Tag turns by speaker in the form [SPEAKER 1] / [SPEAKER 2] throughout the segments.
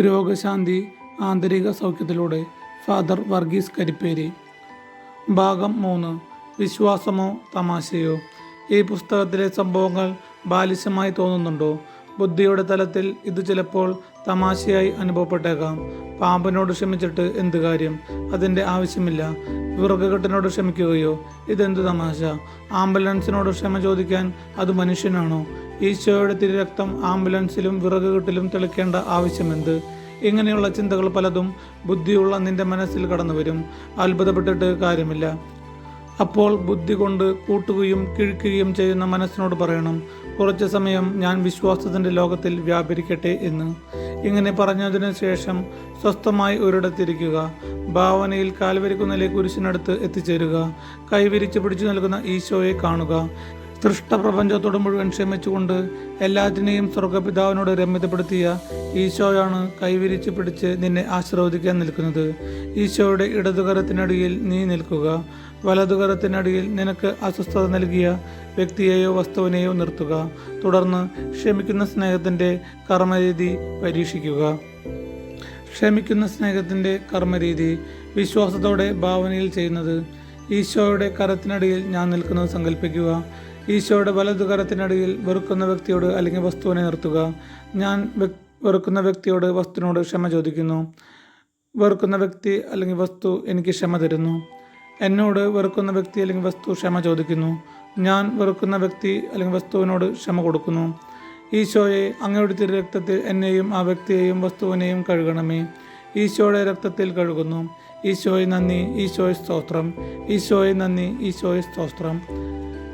[SPEAKER 1] രോഗശാന്തി ആന്തരിക സൗഖ്യത്തിലൂടെ ഫാദർ വർഗീസ് കരിപ്പേരി. ഭാഗം മൂന്ന്. വിശ്വാസമോ തമാശയോ? ഈ പുസ്തകത്തിലെ സംഭവങ്ങൾ ബാലിശമായി തോന്നുന്നുണ്ടോ? ബുദ്ധിയുടെ തലത്തിൽ ഇത് ചിലപ്പോൾ തമാശയായി അനുഭവപ്പെട്ടേക്കാം. പാമ്പിനോട് ക്ഷമിച്ചിട്ട് എന്ത് കാര്യം? അതിന്റെ ആവശ്യമില്ല. വിറകുകെട്ടിനോട് ക്ഷമിക്കുകയോ? ഇതെന്ത് തമാശ? ആംബുലൻസിനോട് ക്ഷമ ചോദിക്കാൻ അത് മനുഷ്യനാണോ? ഈശോയുടെ തിരുരക്തം ആംബുലൻസിലും വിറകുകെട്ടിലും തെളിക്കേണ്ട ആവശ്യമെന്ത്? ഇങ്ങനെയുള്ള ചിന്തകൾ പലതും ബുദ്ധിയുള്ള നിന്റെ മനസ്സിൽ കടന്നു വരും അത്ഭുതപ്പെട്ടിട്ട് കാര്യമില്ല. അപ്പോൾ ബുദ്ധി കൊണ്ട് കൂട്ടുകയും കിഴിക്കുകയും ചെയ്യുന്ന മനസ്സിനോട് പറയണം കുറച്ച് സമയം ഞാൻ വിശ്വാസത്തിന്റെ ലോകത്തിൽ വ്യാപരിക്കട്ടെ എന്ന്. ഇങ്ങനെ പറഞ്ഞതിന് ശേഷം സ്വസ്ഥമായി ഒരിടത്തിരിക്കുക ഭാവനയിൽ കാൽവരിക്കുന്നതിലെ കുരിശിനടുത്ത് എത്തിച്ചേരുക കൈവിരിച്ച് പിടിച്ചു നൽകുന്ന ഈശോയെ കാണുക സൃഷ്ടപ്രപഞ്ചത്തോട് മുഴുവൻ ക്ഷമിച്ചുകൊണ്ട് എല്ലാറ്റിനെയും സ്വർഗപിതാവിനോട് രമ്യതപ്പെടുത്തിയ ഈശോയാണ് കൈവിരിച്ച് പിടിച്ച് നിന്നെ ആശീർവദിക്കാൻ നിൽക്കുന്നത്. ഈശോയുടെ ഇടതുകരത്തിനടിയിൽ നീ നിൽക്കുക. വലതുകരത്തിനടിയിൽ നിനക്ക് അസ്വസ്ഥത നൽകിയ വ്യക്തിയെയോ വസ്തുവിനെയോ നിർത്തുക. തുടർന്ന് ക്ഷമിക്കുന്ന സ്നേഹത്തിന്റെ കർമ്മരീതി പരീക്ഷിക്കുക. ക്ഷമിക്കുന്ന സ്നേഹത്തിന്റെ കർമ്മരീതി വിശ്വാസത്തോടെ ഭാവനയിൽ ചെയ്യുന്നത് ഈശോയുടെ കരത്തിനടിയിൽ ഞാൻ നിൽക്കുന്നത് സങ്കല്പിക്കുക ഈശോയുടെ വലതു കരത്തിനടിയിൽ വെറുക്കുന്ന വ്യക്തിയോട് അല്ലെങ്കിൽ വസ്തുവിനെ നിർത്തുക. ഞാൻ വെറുക്കുന്ന വ്യക്തിയോട് വസ്തുവിനോട് ക്ഷമ ചോദിക്കുന്നു. വെറുക്കുന്ന വ്യക്തി അല്ലെങ്കിൽ വസ്തു എനിക്ക് ക്ഷമ തരുന്നു. എന്നോട് വെറുക്കുന്ന വ്യക്തി അല്ലെങ്കിൽ വസ്തു ക്ഷമ ചോദിക്കുന്നു. ഞാൻ വെറുക്കുന്ന വ്യക്തി അല്ലെങ്കിൽ വസ്തുവിനോട് ക്ഷമ കൊടുക്കുന്നു. ഈശോയെ അങ്ങയുടെ തിരു രക്തത്തിൽ എന്നെയും ആ വ്യക്തിയെയും വസ്തുവിനെയും കഴുകണമേ. ഈശോയുടെ രക്തത്തിൽ കഴുകുന്നു. ഈശോയെ നന്ദി ഈശോയെ സ്തോത്രം. ഈശോയെ നന്ദി ഈശോയെ സ്തോത്രം.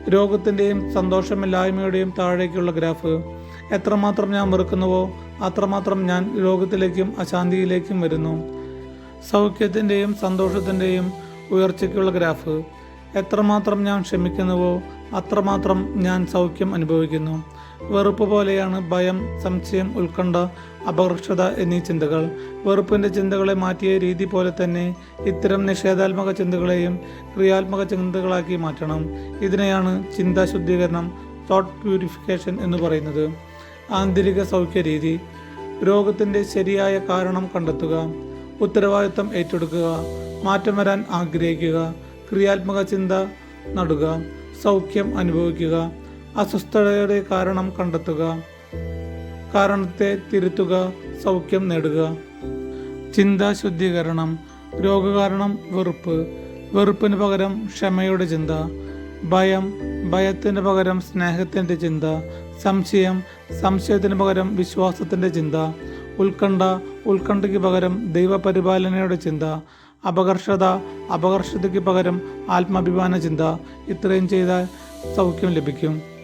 [SPEAKER 1] രോഗത്തിന്റെയും സന്തോഷമില്ലായ്മയുടെയും താഴേക്കുള്ള ഗ്രാഫ്. എത്രമാത്രം ഞാൻ വെറുക്കുന്നുവോ അത്രമാത്രം ഞാൻ രോഗത്തിലേക്കും അശാന്തിയിലേക്കും വരുന്നു. സൗഖ്യത്തിന്റെയും സന്തോഷത്തിന്റെയും ഉയർച്ചയ്ക്കുള്ള ഗ്രാഫ്. എത്രമാത്രം ഞാൻ ക്ഷമിക്കുന്നുവോ അത്രമാത്രം ഞാൻ സൗഖ്യം അനുഭവിക്കുന്നു. വെറുപ്പ് പോലെയാണ് ഭയം സംശയം ഉത്കണ്ഠ അപകർഷത എന്നീ ചിന്തകൾ. വെറുപ്പിന്റെ ചിന്തകളെ മാറ്റിയ രീതി പോലെ തന്നെ ഇത്തരം നിഷേധാത്മക ചിന്തകളെയും ക്രിയാത്മക ചിന്തകളാക്കി മാറ്റണം. ഇതിനെയാണ് ചിന്താ ശുദ്ധീകരണം തോട്ട് പ്യൂരിഫിക്കേഷൻ എന്ന് പറയുന്നത്. ആന്തരിക സൗഖ്യ രീതി. രോഗത്തിന്റെ ശരിയായ കാരണം കണ്ടെത്തുക. ഉത്തരവാദിത്തം ഏറ്റെടുക്കുക. മാറ്റം വരാൻ ആഗ്രഹിക്കുക. ക്രിയാത്മക ചിന്ത നടുക. സൗഖ്യം അനുഭവിക്കുക. അസ്വസ്ഥതയുടെ കാരണം കണ്ടെത്തുക. കാരണത്തെ തിരുത്തുക സൗഖ്യം നേടുക. ചിന്താ ശുദ്ധീകരണം രോഗകാരണം വെറുപ്പ്. വെറുപ്പിന് പകരം ക്ഷമയുടെ ചിന്ത. ഭയം ഭയത്തിന് പകരം സ്നേഹത്തിന്റെ ചിന്ത. സംശയം സംശയത്തിന് പകരം വിശ്വാസത്തിന്റെ ചിന്ത. ഉത്കണ്ഠ ഉത്കണ്ഠയ്ക്ക് പകരം ദൈവപരിപാലനയുടെ ചിന്ത. അപകർഷത അപകർഷതയ്ക്ക് പകരം ആത്മാഭിമാന ചിന്ത. ഇത്രയും ചെയ്താൽ സൗഖ്യം ലഭിക്കും.